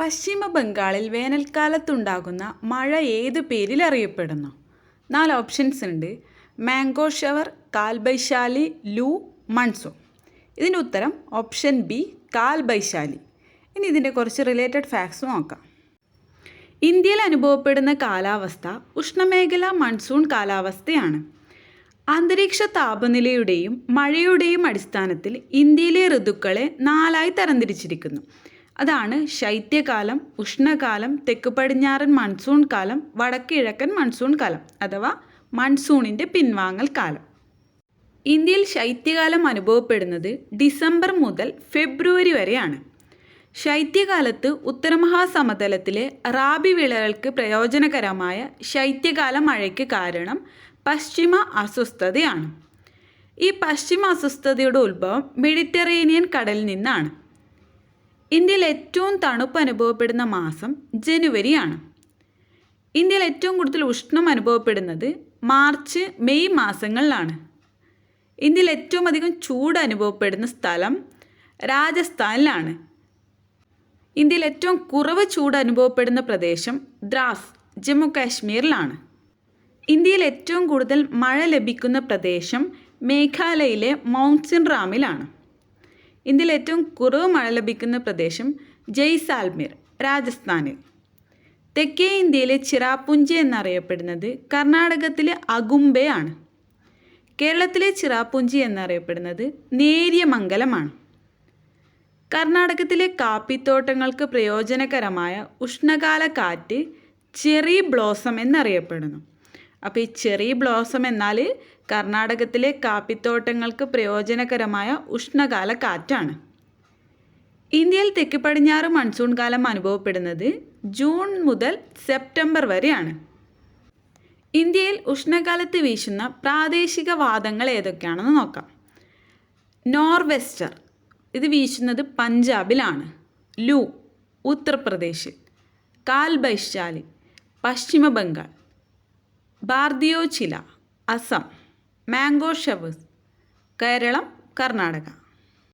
പശ്ചിമ ബംഗാളിൽ വേനൽക്കാലത്തുണ്ടാകുന്ന മഴ ഏത് പേരിൽ അറിയപ്പെടുന്നു? നാല് ഓപ്ഷൻസ് ഉണ്ട്. Mango shower Kalbaishakhi loo monsoon ഇതിന്റെ ഉത്തരം ഓപ്ഷൻ ബി കാൽബൈശാലി. ഇനി ഇതിന്റെ കുറച്ച് റിലേറ്റഡ് ഫാക്ട്സ് നോക്കാം. ഇന്ത്യയിൽ അനുഭവപ്പെടുന്ന കാലാവസ്ഥ ഉഷ്ണമേഖല മൺസൂൺ കാലാവസ്ഥയാണ്. അന്തരീക്ഷ താപനിലയുടെയും മഴയുടെയും അടിസ്ഥാനത്തിൽ ഇന്ത്യയിലെ ഋതുക്കളെ നാലായി തരംതിരിച്ചിരിക്കുന്നു. അതാണ് ശൈത്യകാലം ഉഷ്ണകാലം തെക്ക് പടിഞ്ഞാറൻ മൺസൂൺ കാലം വടക്കിഴക്കൻ മൺസൂൺ കാലം അഥവാ മൺസൂണിന്റെ പിൻവാങ്ങൽ കാലം. ഇന്ത്യയിൽ ശൈത്യകാലം അനുഭവപ്പെടുന്നത് ഡിസംബർ മുതൽ ഫെബ്രുവരി വരെയാണ്. ശൈത്യകാലത്ത് ഉത്തരമഹാസമതലത്തിലെ റാബി വിളകൾക്ക് പ്രയോജനകരമായ ശൈത്യകാല മഴയ്ക്ക് കാരണം പശ്ചിമ അസ്വസ്ഥതയാണ്. ഈ പശ്ചിമ അസ്വസ്ഥതയുടെ ഉത്ഭവം മെഡിറ്ററേനിയൻ കടലിൽ നിന്നാണ്. ഇന്ത്യയിൽ ഏറ്റവും തണുപ്പ് അനുഭവപ്പെടുന്ന മാസം ജനുവരിയാണ്. ഇന്ത്യയിൽ ഏറ്റവും കൂടുതൽ ഉഷ്ണം അനുഭവപ്പെടുന്നത് മാർച്ച് മെയ് മാസങ്ങളിലാണ്. ഇന്ത്യയിൽ ഏറ്റവും അധികം ചൂട് അനുഭവപ്പെടുന്ന സ്ഥലം രാജസ്ഥാനിലാണ്. ഇന്ത്യയിൽ ഏറ്റവും കുറവ് ചൂട് അനുഭവപ്പെടുന്ന പ്രദേശം ദ്രാസ് ജമ്മു കാശ്മീരിലാണ്. ഇന്ത്യയിൽ ഏറ്റവും കൂടുതൽ മഴ ലഭിക്കുന്ന പ്രദേശം മേഘാലയയിലെ മൗൺസിൻ റാമിലാണ്. ഇന്ത്യയിൽ ഏറ്റവും കുറവ് മഴ ലഭിക്കുന്ന പ്രദേശം ജയ്സാൽമീർ രാജസ്ഥാനിൽ. തെക്കേ ഇന്ത്യയിലെ ചിറാപുഞ്ചി എന്നറിയപ്പെടുന്നത് കർണാടകത്തിലെ അഗുംബയാണ് കേരളത്തിലെ ചിറാപുഞ്ചി എന്നറിയപ്പെടുന്നത് നേര്യമംഗലമാണ് കർണാടകത്തിലെ കാപ്പിത്തോട്ടങ്ങൾക്ക് പ്രയോജനകരമായ ഉഷ്ണകാല കാറ്റ് ചെറി ബ്ലോസം എന്നറിയപ്പെടുന്നു. അപ്പോൾ ഈ ചെറി ബ്ലോസം എന്നാൽ കർണാടകത്തിലെ കാപ്പിത്തോട്ടങ്ങൾക്ക് പ്രയോജനകരമായ ഉഷ്ണകാല കാറ്റാണ്. ഇന്ത്യയിൽ തെക്ക് പടിഞ്ഞാറ് മൺസൂൺ കാലം അനുഭവപ്പെടുന്നത് ജൂൺ മുതൽ സെപ്റ്റംബർ വരെയാണ്. ഇന്ത്യയിൽ ഉഷ്ണകാലത്ത് വീശുന്ന പ്രാദേശിക വാദങ്ങൾ ഏതൊക്കെയാണെന്ന് നോക്കാം. നോർവെസ്റ്റർ ഇത് വീശുന്നത് പഞ്ചാബിലാണ്. ലൂ ഉത്തർപ്രദേശിൽ കാൽബൈശാലി പശ്ചിമ ബംഗാൾ ബാർദിയോ ചില അസം മാംഗോ ഷവസ് കേരളം കർണാടക.